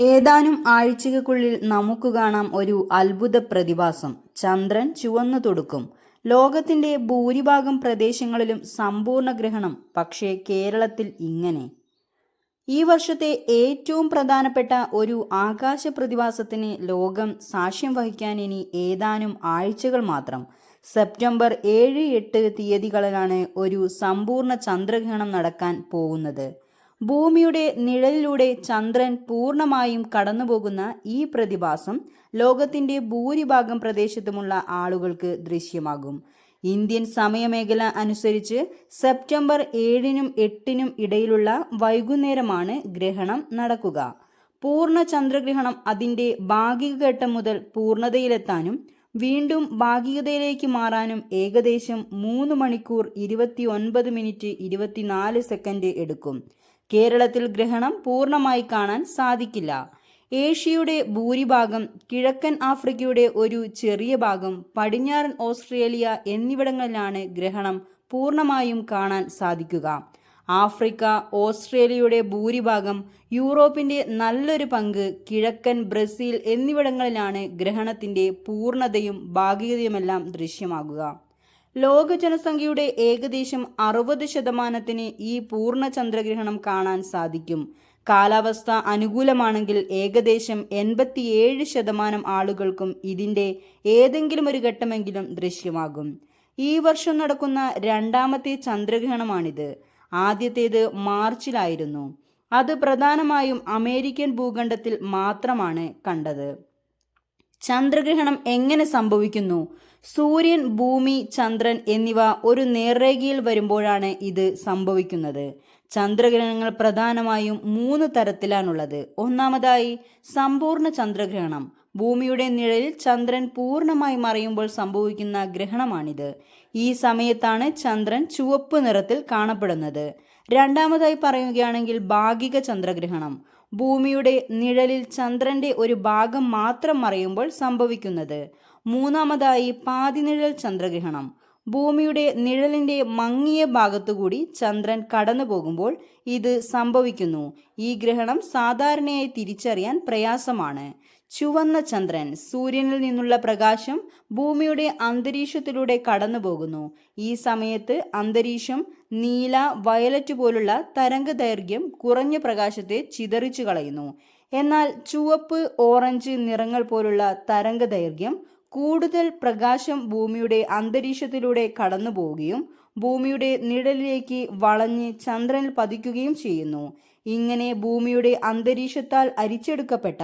ഏതാനും ആഴ്ചകൾക്കുള്ളിൽ നമുക്ക് കാണാം ഒരു അത്ഭുത പ്രതിഭാസം. ചന്ദ്രൻ ചുവന്നു തൊടുക്കും. ലോകത്തിന്റെ ഭൂരിഭാഗം പ്രദേശങ്ങളിലും സമ്പൂർണ ഗ്രഹണം പക്ഷേ കേരളത്തിൽ ഇങ്ങനെ. ഈ വർഷത്തെ ഏറ്റവും പ്രധാനപ്പെട്ട ഒരു ആകാശ പ്രതിഭാസത്തിന് ലോകം സാക്ഷ്യം വഹിക്കാൻ ഇനി ഏതാനും ആഴ്ചകൾ മാത്രം. സെപ്റ്റംബർ ഏഴ് എട്ട് തീയതികളിലാണ് ഒരു സമ്പൂർണ ചന്ദ്രഗ്രഹണം നടക്കാൻ പോകുന്നത്. ഭൂമിയുടെ നിഴലിലൂടെ ചന്ദ്രൻ പൂർണമായും കടന്നുപോകുന്ന ഈ പ്രതിഭാസം ലോകത്തിന്റെ ഭൂരിഭാഗം പ്രദേശത്തുമുള്ള ആളുകൾക്ക് ദൃശ്യമാകും. ഇന്ത്യൻ സമയമേഖല അനുസരിച്ച് സെപ്റ്റംബർ ഏഴിനും എട്ടിനും ഇടയിലുള്ള വൈകുന്നേരമാണ് ഗ്രഹണം നടക്കുക. പൂർണ ചന്ദ്രഗ്രഹണം അതിന്റെ ഭാഗിക ഘട്ടം മുതൽ പൂർണതയിലെത്താനും വീണ്ടും ഭാഗികതയിലേക്ക് മാറാനും ഏകദേശം മൂന്ന് മണിക്കൂർ ഇരുപത്തി ഒൻപത് മിനിറ്റ് ഇരുപത്തിനാല് സെക്കൻഡ് എടുക്കും. കേരളത്തിൽ ഗ്രഹണം പൂർണമായി കാണാൻ സാധിക്കില്ല. ഏഷ്യയുടെ ഭൂരിഭാഗം കിഴക്കൻ ആഫ്രിക്കയുടെ ഒരു ചെറിയ ഭാഗം പടിഞ്ഞാറൻ ഓസ്ട്രേലിയ എന്നിവിടങ്ങളിലാണ് ഗ്രഹണം പൂർണമായും കാണാൻ സാധിക്കുക. ആഫ്രിക്ക ഓസ്ട്രേലിയയുടെ ഭൂരിഭാഗം യൂറോപ്പിന്റെ നല്ലൊരു പങ്ക് കിഴക്കൻ ബ്രസീൽ എന്നിവിടങ്ങളിലാണ് ഗ്രഹണത്തിന്റെ പൂർണതയും ഭാഗികതയുമെല്ലാം ദൃശ്യമാകുക. ലോക ജനസംഖ്യയുടെ ഏകദേശം അറുപത് ശതമാനത്തിന് ഈ പൂർണ ചന്ദ്രഗ്രഹണം കാണാൻ സാധിക്കും. കാലാവസ്ഥ അനുകൂലമാണെങ്കിൽ ഏകദേശം എൺപത്തിയേഴ് ശതമാനം ആളുകൾക്കും ഇതിന്റെ ഏതെങ്കിലും ഒരു ഘട്ടമെങ്കിലും ദൃശ്യമാകും. ഈ വർഷം നടക്കുന്ന രണ്ടാമത്തെ ചന്ദ്രഗ്രഹണമാണിത്. ആദ്യത്തേത് മാർച്ചിലായിരുന്നു. അത് പ്രധാനമായും അമേരിക്കൻ ഭൂഖണ്ഡത്തിൽ മാത്രമാണ് കണ്ടത്. ചന്ദ്രഗ്രഹണം എങ്ങനെ സംഭവിക്കുന്നു? സൂര്യൻ ഭൂമി ചന്ദ്രൻ എന്നിവ ഒരു നേർരേഖയിൽ വരുമ്പോഴാണ് ഇത് സംഭവിക്കുന്നത്. ചന്ദ്രഗ്രഹണങ്ങൾ പ്രധാനമായും മൂന്ന് തരത്തിലാണുള്ളത്. ഒന്നാമതായി സമ്പൂർണ ചന്ദ്രഗ്രഹണം. ഭൂമിയുടെ നിഴലിൽ ചന്ദ്രൻ പൂർണമായി മറയുമ്പോൾ സംഭവിക്കുന്ന ഗ്രഹണമാണിത്. ഈ സമയത്താണ് ചന്ദ്രൻ ചുവപ്പ് നിറത്തിൽ കാണപ്പെടുന്നത്. രണ്ടാമതായി പറയുകയാണെങ്കിൽ ഭാഗിക ചന്ദ്രഗ്രഹണം. ഭൂമിയുടെ നിഴലിൽ ചന്ദ്രന്റെ ഒരു ഭാഗം മാത്രം മറയുമ്പോൾ സംഭവിക്കുന്നത്. മൂന്നാമതായി പാതിനിഴൽ ചന്ദ്രഗ്രഹണം. ഭൂമിയുടെ നിഴലിന്റെ മങ്ങിയ ഭാഗത്തുകൂടി ചന്ദ്രൻ കടന്നു പോകുമ്പോൾ ഇത് സംഭവിക്കുന്നു. ഈ ഗ്രഹണം സാധാരണയായി തിരിച്ചറിയാൻ പ്രയാസമാണ്. ചുവന്ന ചന്ദ്രൻ സൂര്യനിൽ നിന്നുള്ള പ്രകാശം ഭൂമിയുടെ അന്തരീക്ഷത്തിലൂടെ കടന്നു പോകുന്നു ഈ സമയത്ത് അന്തരീക്ഷം നീല വയലറ്റ് പോലുള്ള തരംഗ ദൈർഘ്യം കുറഞ്ഞ പ്രകാശത്തെ ചിതറിച്ചു കളയുന്നു. എന്നാൽ ചുവപ്പ് ഓറഞ്ച് നിറങ്ങൾ പോലുള്ള തരംഗ ദൈർഘ്യം കൂടുതൽ പ്രകാശം ഭൂമിയുടെ അന്തരീക്ഷത്തിലൂടെ കടന്നു പോവുകയും ഭൂമിയുടെ നിഴലിലേക്ക് വളഞ്ഞ് ചന്ദ്രനിൽ പതിക്കുകയും ചെയ്യുന്നു. ഇങ്ങനെ ഭൂമിയുടെ അന്തരീക്ഷത്താൽ അരിച്ചെടുക്കപ്പെട്ട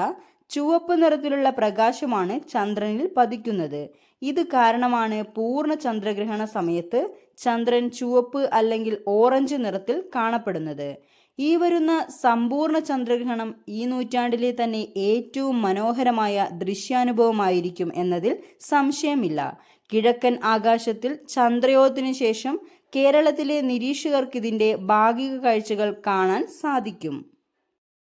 ചുവപ്പ് നിറത്തിലുള്ള പ്രകാശമാണ് ചന്ദ്രനിൽ പതിക്കുന്നത്. ഇത് കാരണമാണ് പൂർണ ചന്ദ്രഗ്രഹണ സമയത്ത് ചന്ദ്രൻ ചുവപ്പ് അല്ലെങ്കിൽ ഓറഞ്ച് നിറത്തിൽ കാണപ്പെടുന്നത്. ഈ വരുന്ന സമ്പൂർണ ചന്ദ്രഗ്രഹണം ഈ നൂറ്റാണ്ടിലെ തന്നെ ഏറ്റവും മനോഹരമായ ദൃശ്യാനുഭവമായിരിക്കും എന്നതിൽ സംശയമില്ല. കിഴക്കൻ ആകാശത്തിൽ ചന്ദ്രയോധത്തിനു ശേഷം കേരളത്തിലെ നിരീക്ഷകർക്ക് ഇതിന്റെ ഭാഗിക കാഴ്ചകൾ കാണാൻ സാധിക്കും.